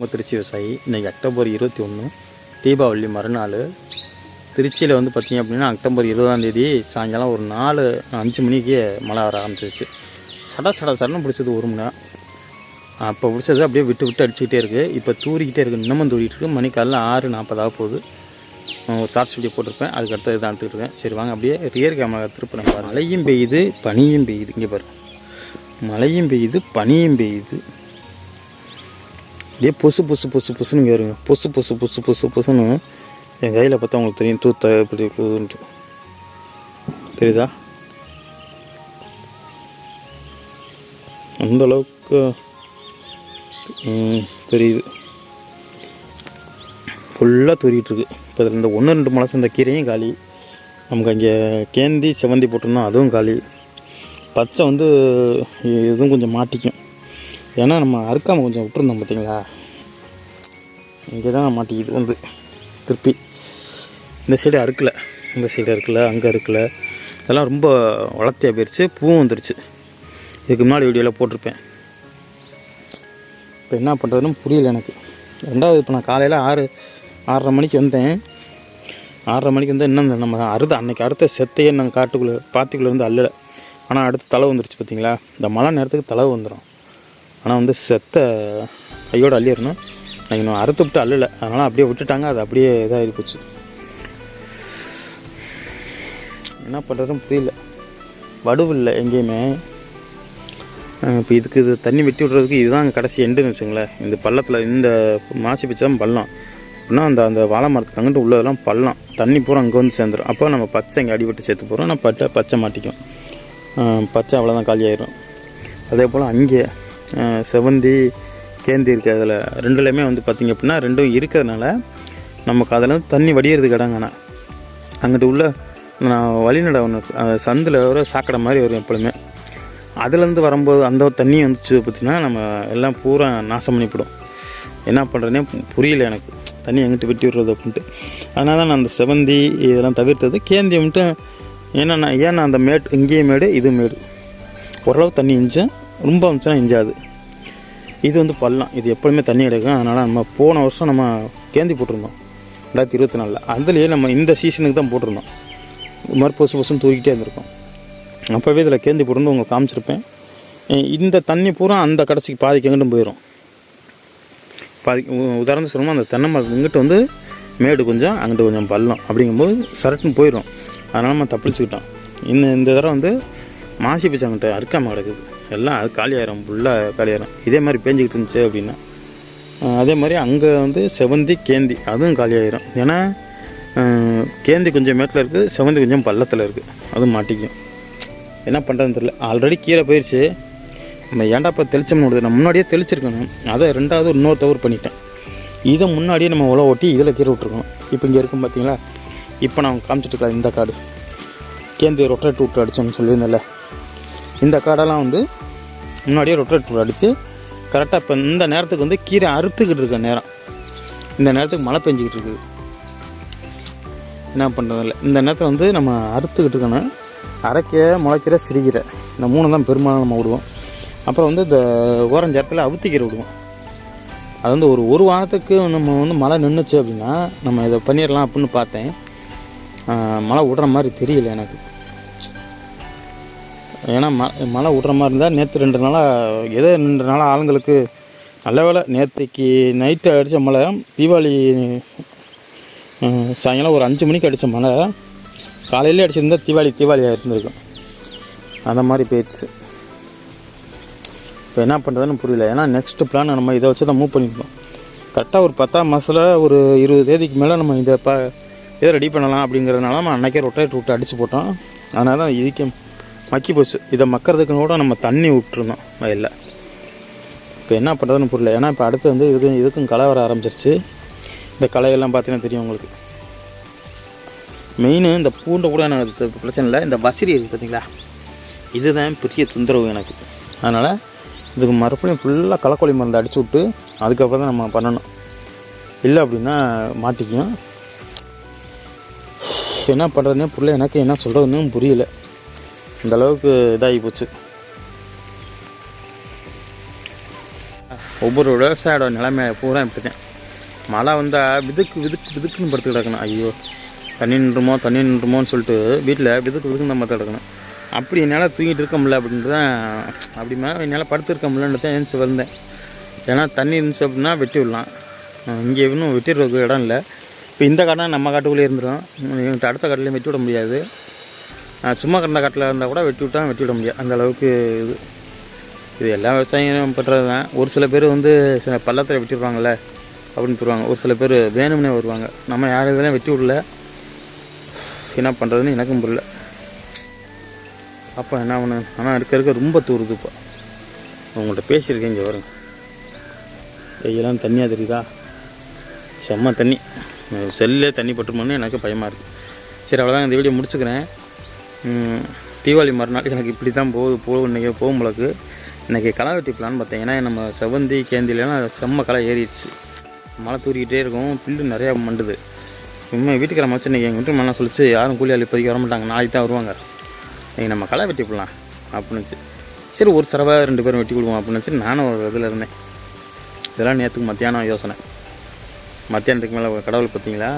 உங்கள் திருச்சி விவசாயி இன்றைக்கி அக்டோபர் இருபத்தி ஒன்று தீபாவளி மறுநாள். திருச்சியில் வந்து பார்த்திங்க அப்படின்னா அக்டோபர் இருபதாந்தேதி சாயங்காலம் ஒரு நாலு அஞ்சு மணிக்கு மழை வர ஆரம்பிச்சிருச்சு. சட சட சடன்னு பிடிச்சது ஒரு மணி நேரம். அப்போ பிடிச்சது அப்படியே விட்டு விட்டு அடிச்சுக்கிட்டே இருக்குது இப்போ தூரிக்கிட்டே இருக்குது இன்னமும் தூரிகிட்டு இருக்கு. மணி ஆறு நாற்பதாக போகுது. ஒரு ஷார்ட்ஸ் வீடியோ போட்டிருப்பேன். அதுக்கு அடுத்து இதான் எடுத்துக்கிட்டு சரி வாங்க. அப்படியே ரியர் கேமரா திருப்பினேன் மழையும் பெய்யுது பனியும் பெய்யுது. இங்கே பாருங்கள் மழையும் பெய்யுது பனியும் பெய்யுது. அப்படியே பொசு பொசு பொசு பொசுன்னு வருங்க. பொசு பொசு பொசு பொசு பொசுன்னு என் கையில் பார்த்தா உங்களுக்கு தெரியும். தூத்த எப்படி இருக்குதுன்ட்டு. தெரியுதா? அந்த அளவுக்கு தெரியுது. ஃபுல்லாக தூரிகிட்ருக்கு இப்போ இதில் இந்த ஒன்று ரெண்டு மலை இந்த கீரையும் காலி. நமக்கு அங்கே கேந்தி செவந்தி போட்டிருந்தோம் அதுவும் காலி. பச்சை வந்து இதுவும் கொஞ்சம் மாட்டிக்கும். ஏன்னா நம்ம அறுக்காமல் கொஞ்சம் விட்டுருந்தோம் பார்த்தீங்களா? இங்கே தான் மாட்டிக்குது வந்து திருப்பி. இந்த சைடு அறுக்கலை. இந்த சைடு அறுக்கலை அங்கே அறுக்கலை. இதெல்லாம் ரொம்ப வளர்த்தியாக போயிடுச்சு பூவும் வந்துருச்சு. இதுக்கு முன்னாடி வீடியோவில் போட்டிருப்பேன். இப்போ என்ன பண்ணுறதுன்னு புரியல எனக்கு. ரெண்டாவது இப்போ நான் காலையில் ஆறு ஆறரை மணிக்கு வந்தேன். ஆறரை மணிக்கு வந்து இன்னும் இந்த நம்ம அறுத அன்னைக்கு அறுத்த செத்தையே நாங்கள் காட்டுக்குள்ளே பாத்திக்குள்ளே வந்து அள்ளலை ஆனால் அடுத்து தலை வந்துருச்சு பார்த்தீங்களா? இந்த மழை நேரத்துக்கு தலை வந்துடும் ஆனால் வந்து செத்த கையோடு அள்ளிடணும் நான் இன்னும் அறுத்து விட்டு அள்ளலை. அதனால் அப்படியே விட்டுட்டாங்க. அது அப்படியே இதாகி போச்சு. என்ன பண்ணுறதுன்னு புரியல. வடுவில்லை எங்கேயுமே. இப்போ இதுக்கு இது தண்ணி வெட்டி விட்றதுக்கு இதுதான் கடைசி எண்டுன்னு வச்சுங்களேன் இந்த பள்ளத்தில் இந்த மாசி பிச்சு தான் பள்ளம். அப்படின்னா அந்த அந்த வாழை மரத்துக்கு அங்கிட்டு உள்ளதெல்லாம் பள்ளம். தண்ணி பூரா அங்கே வந்து சேர்ந்துடும் அப்போ நம்ம பச்சை இங்கே அடிபட்டு சேர்த்து போகிறோம் நம்ம பட்டை பச்சை மாட்டிக்கும் பச்சை அவ்வளோதான் காலியாயிரும். அதே போல் அங்கே செவந்தி கேந்தி இருக்குது அதில் ரெண்டுலேயுமே வந்து பார்த்திங்க அப்படின்னா ரெண்டும் இருக்கிறதுனால நமக்கு அதில் வந்து தண்ணி வடிகிறது கடங்கண்ணா அங்கிட்டு உள்ள நான் வழிநடை ஒன்று சந்தில் ஒரு சாக்கடை மாதிரி வரும் எப்பொழுதுமே. அதுலேருந்து வரும்போது அந்த தண்ணி வந்துச்சு பார்த்திங்கன்னா நம்ம எல்லாம் பூரா நாசம் பண்ணிவிடும் என்ன பண்ணுறதுனே புரியல எனக்கு. தண்ணி எங்கிட்டு வெட்டி விடுறது அப்படின்ட்டு. அதனால தான் நான் அந்த செவந்தி இதெல்லாம் தவிர்த்தது. கேந்தி மட்டும் ஏன்னா நான் ஏன்னா அந்த மேட் இங்கேயும் மேடு இது மேடு. ஓரளவு தண்ணி இஞ்சேன் ரொம்ப வந்துச்சுன்னா இஞ்சாது. இது வந்து பள்ளம். இது எப்பவுமே தண்ணி கிடைக்கும் அதனால் நம்ம போன வருஷம் நம்ம கேந்தி போட்டிருந்தோம். ரெண்டாயிரத்தி இருபத்தி நாலில். அதுலேயே நம்ம இந்த சீசனுக்கு தான் போட்டிருந்தோம். இது மாதிரி பொசு பொசுன்னு தூக்கிட்டே இருந்திருக்கோம். அப்போவே இதில் கேந்தி போட்டு உங்களுக்கு காமிச்சிருப்பேன். இந்த தண்ணி பூரா அந்த கடைசிக்கு பாதிக்கு எங்கிட்டும் போயிடும் பாதி உ- உதாரணத்துக்கு அந்த தென்னை மரத்து இங்கிட்ட வந்து மேடு கொஞ்சம் அங்கிட்டு கொஞ்சம் பள்ளம் அப்படிங்கும்போது சரட்டுன்னு போயிடும் அதனால் நம்ம தப்பிச்சுக்கிட்டோம். இந்த இந்த தடவை வந்து மாசி பிச்சை அங்கிட்ட அறுக்காமல் கிடக்குது. எல்லாம் அது காலியாயிரும் ஃபுல்லாக காலியாயிரும் இதே மாதிரி பேஞ்சிக்கிட்டு இருந்துச்சு அப்படின்னா அதே மாதிரி அங்கே வந்து செவந்தி கேந்தி அதுவும் காலியாயிரும் ஏன்னா கேந்தி கொஞ்சம் மேட்டில் இருக்குது செவந்தி கொஞ்சம் பள்ளத்தில் இருக்குது அதுவும் மாட்டிக்கும். என்ன பண்ணுறதுன்னு தெரியல. ஆல்ரெடி கீழே போயிடுச்சு நம்ம ஏன்டா இப்போ தெளிச்சோம்னு விடுது நான் முன்னாடியே தெளிச்சிருக்கணும். அதை ரெண்டாவது இன்னொரு தவறு பண்ணிட்டேன். இதை முன்னாடியே நம்ம உழவு ஓட்டி இதில் கீரை விட்ருக்கணும் இப்போ இங்கே இருக்கும் பார்த்தீங்களா? இப்போ நான் காமிச்சிட்டு இந்த காடு கேந்தி ரொட்டேட் விட்டு அடித்தோம்னு சொல்லியிருந்தேன்ல. இந்த காடெல்லாம் வந்து முன்னாடியே ரொட்டேட்டர் அடித்து கரெக்டாக இப்போ இந்த நேரத்துக்கு வந்து கீரை அறுத்துக்கிட்டு இருக்க நேரம். இந்த நேரத்துக்கு மழை பெஞ்சிக்கிட்டு இருக்குது. என்ன பண்ணுறதில்ல இந்த நேரத்தில் வந்து நம்ம அறுத்துக்கிட்டு இருக்கணும். அரைக்கீரை முளைக்கீரை சிறுகீரை. இந்த மூணு தான் பெரும்பாலும் நம்ம விடுவோம். அப்புறம் வந்து இந்த ஓரஞ்சரத்தில் அவுத்திக்கீரை விடுவோம். அது வந்து ஒரு ஒரு வாரத்துக்கு நம்ம வந்து மழை நின்றுச்சு அப்படின்னா நம்ம இதை பண்ணிடலாம் அப்படின்னு பார்த்தேன். மழை விடுற மாதிரி தெரியல எனக்கு. ஏன்னா ம மழை விட்ற மாதிரி இருந்தால் நேற்று ரெண்டு நாளாக ஏதோ ரெண்டு நாளாக ஆளுங்களுக்கு நல்ல வேலை நேற்றுக்கு நைட்டு அடித்த மழை தீபாவளி சாயங்காலம் ஒரு அஞ்சு மணிக்கு அடித்த மழை காலையிலே அடிச்சிருந்தால் தீபாவளி தீபாவளியாக இருந்திருக்கும் அந்த மாதிரி போயிடுச்சு. இப்போ என்ன பண்ணுறதுன்னு புரியல. ஏன்னா நெக்ஸ்ட்டு பிளான் நம்ம இதை வச்சு தான் மூவ் பண்ணியிருந்தோம் கரெக்டாக ஒரு பத்தாம் மாதத்தில் ஒரு இருபது தேதிக்கு மேலே நம்ம இதை ப இதை ரெடி பண்ணலாம் அப்படிங்கிறதுனால நம்ம அன்றைக்கே ரொட்டேட் விட்டு அடித்து போட்டோம். அதனால தான் இதுக்கே மக்கி போச்சு இதை மக்கிறதுக்கு கூட நம்ம தண்ணி விட்டுருந்தோம் வயலில். இப்போ என்ன பண்ணுறதுன்னு புரியல. ஏன்னா இப்போ அடுத்து வந்து இதுக்கு இதுக்கும் களை வர ஆரம்பிச்சிருச்சு. இந்த களையெல்லாம் பார்த்தீங்கன்னா தெரியும் உங்களுக்கு. மெயின் இந்த பூண்டை கூட எனக்கு பிரச்சனை இல்லை. இந்த வசிறி இருக்குது பார்த்தீங்களா? இதுதான் பெரிய தொந்தரவு எனக்கு. அதனால் இதுக்கு மறுபடியும் ஃபுல்லாக களைக்கொல்லி மருந்து அடிச்சு விட்டு அதுக்கப்புறம் தான் நம்ம பண்ணணும். இல்லை அப்படின்னா மாட்டிக்கும் என்ன பண்ணுறதுனே புரியல. எனக்கு என்ன சொல்கிறதுன்னு புரியல. இந்த அளவுக்கு இதாகி போச்சு. ஒவ்வொரு விவசாயோட நிலைமை பூரா இப்படி தான் மழை வந்தால் விதுக்கு விதுக்கு விதுக்குன்னு படுத்து கிடக்கணும். ஐயோ தண்ணி நின்றுமோ தண்ணி நின்றுமோன்னு சொல்லிட்டு வீட்டில் விதுக்கு விதுக்குன்னு தான் பார்த்து கிடக்கணும். அப்படி என்னால் தூங்கிட்டு இருக்க முடியல அப்படின்ட்டு தான் அப்படி மேலே என்னால் படுத்து இருக்க முடியலன்னு தான் எழுந்துச்சு வந்தேன் ஏன்னா தண்ணி இருந்துச்சு அப்படின்னா வெட்டி விடலாம். இங்கே இன்னும் வெட்டிடுறதுக்கு இடம் இல்லை. இப்போ இந்த காட்டாக நம்ம காட்டுக்குள்ளே இருந்துடும் எங்கிட்ட அடுத்த காட்டிலையும் வெட்டி விட முடியாது. சும்மா கிடந்த காட்டில் இருந்தால் கூட வெட்டி விட்டால் வெட்டி விட முடியாது. அந்த அளவுக்கு இது. இது எல்லா விவசாயம் பண்ணுறது தான். ஒரு சில பேர் வந்து சில பள்ளத்தில் வெட்டிடுவாங்கள்ல அப்படின்னு சொல்லுவாங்க. ஒரு சில பேர் வேணும்னே வருவாங்க. நம்ம யாரும் இதெல்லாம் வெட்டி விடல. என்ன பண்ணுறதுன்னு எனக்கும் புரியல. அப்போ என்ன பண்ணு? ஆனால் இருக்க இருக்க ரொம்ப தூருது இப்போ. உங்கள்கிட்ட பேசியிருக்கேன் இங்கே வருங்க கையெல்லாம் தண்ணியாக தெரியுதா செம்ம தண்ணி. செல்லே தண்ணி பட்டுருமோன்னு எனக்கு பயமாக இருக்குது சரி அவ்வளோதான் இந்த வீடியோ முடிச்சுக்கிறேன். தீபாவளி மறுநாள் எனக்கு இப்படி தான் போகுது. போகும் இன்றைக்கி போகும் போலக்கு இன்றைக்கி களை வெட்டி பிளான் பார்த்தேன். ஏன்னா நம்ம செவந்தி கேந்திலாம் செம்ம களை ஏறிடுச்சு. மழை தூரிக்கிட்டே இருக்கும். புல்லு நிறையா மண்டுது. உண்மை வீட்டுக்கார மச்சு இன்றைக்கி எங்கள் வீட்டு மழை சொல்லிச்சு யாரும் கூலி ஆளு இப்போதைக்கு வர மாட்டாங்க நாளைக்கு தான் வருவாங்க. இன்றைக்கி நம்ம களை வெட்டி போடலாம் அப்படின்னுச்சு சரி ஒரு தடவை ரெண்டு பேரும் வெட்டி கொடுவோம் அப்படின்னு சொல்லி நானும் ஒரு இதில் இருந்தேன். இதெல்லாம் நேற்றுக்கு மத்தியானம் யோசனை. மத்தியானத்துக்கு மேலே கடவுள் பார்த்தீங்களா?